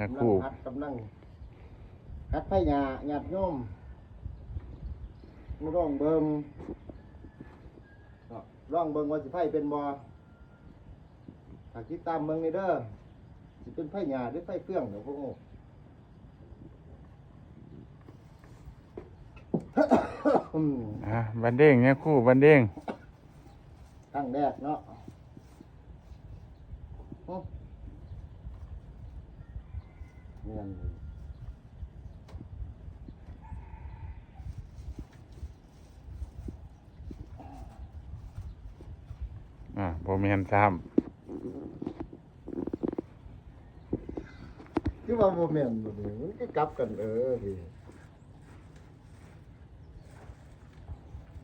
นะกำคลัรูงหัดกำลังหัดไผ่หญ้าหยาดโยมมาร้องเบิ่งเนาะร้องเบิ่งว่าสิไผ่เป็นบ่ถ้าคิดตามเมืองนี่เด้อสิเป็นไผ่หญ้าหรือไผ่เฟื่องเดี๋ยวพวกโง่อืมอะบันเด้งนะครูบันเด้งตั้งแรกเนาะหึ เนียนเลยอะบ่แม่นซ้ำคือว่าโมเมนต์บ่ดีมันก็กลับกันเออพี่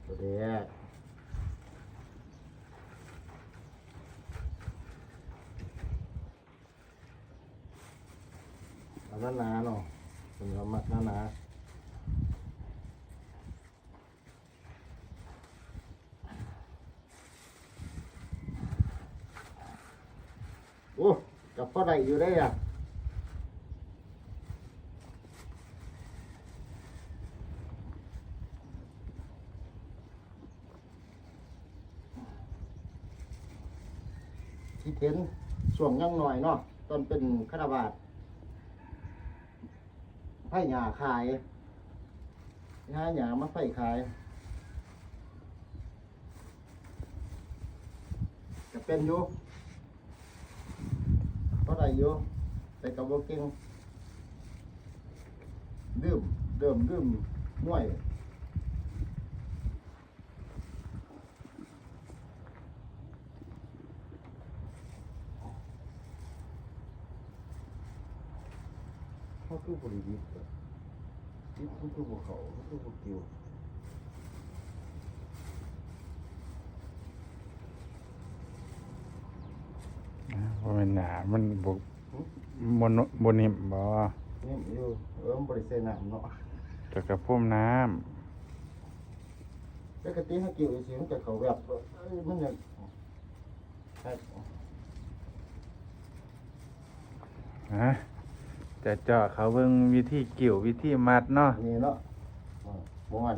ตัวเดีย เอาหนาๆเนาะผมเอามักหนาๆโอ้กับพ่อใดอยู่ได้อะที่เห็นช่วงยังหน่อยเนาะตอนเป็นคารวาส ไผ่หยาขายหาหยามาไผ่ขายจะเป็นอยู่เพราะอะไรอยู่แต่กับโบกิ้งดื่มดื่มดื่มหน่วย เขาคือบริวิตรวิตเขาคือบุเขาเขาคือบุกิวำอะบ่แม่นหนามันบ่บ่นบ่นิ่มบ่นี่อยู่เอิ้มบริเซน้ำเนาะแต่กระพุ่มน้ำปกติเขากิวสิมันจะเขาแบบเอ้ยมันจะครับฮะ จะเจาะเขาเบิ่งวิธีเกี่ยววิธีมัดเนาะนี่เนาะอ่าม้วน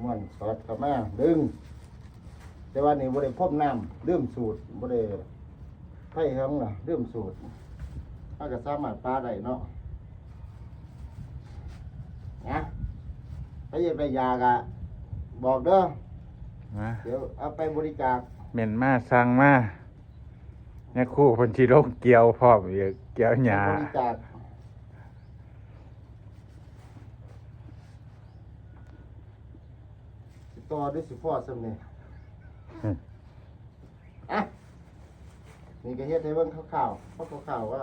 ม้วนสอดเข้ามาดึง แต่ว่านี่บริพ่มน้ำเริ่มสูตรบริไผ่เฮงน่ะเริ่มสูตรถ้าก็สามารถปลาได้เนาะนะถ้าอยากได้ยากะบอกเด้อมาเดี๋ยวเอาไปบริจาคเม่นมาสั่งมา เนี่ยครู่เพิ่นสิลงเกี่ยวพร้อมอีกเกี่ยวหญ้าบริจาคสิต่อด้วยสิพ่อสำเนียงอะนี่ก็เฮ็ดให้เบิ่งข่าวๆเพราะข่าวๆว่า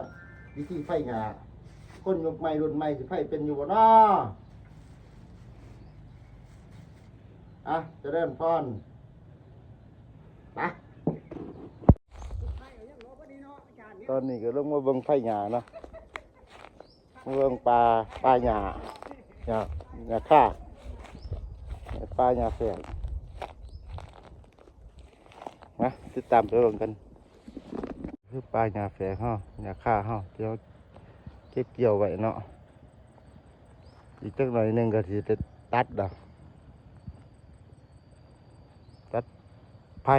วิธีไฟงาคนยุคใหม่รุ่นใหม่สิไฟเป็นอยู่บ่เนาะอะเจะเริ่มพรไป ตอนนี้ก็ลงมาเบิ่งไฟหญ้าเนาะเบิ่งปลาปลาหญ้าหญ้าหญ้าค่าปลาหญ้าแฝงนะติดตามไปเบิ่งกัน คือปลาหญ้าแฝงฮาหญ้าค่าฮาเดี๋ยวเก็บเกี่ยวไว้เนาะอีกจักหน่อยหนึงก็สิได้ตัดดอกตัดไผ่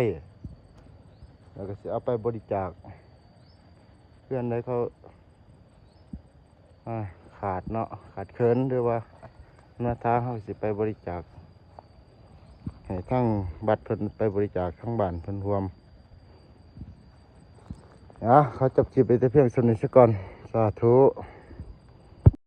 แล้วก็สิเอาไปบริจาค พื่อนได้เขาขาดเนาะขาดเคินหรือว่าหน้าท้าเขาสิไปบริจาคให้ทั้งบัตรเพิ่นไปบริจาคทั้งบ้านเพิ่นรวมอะเขาจับจีบไปแต่เพียงสนิทก่อนสาธุ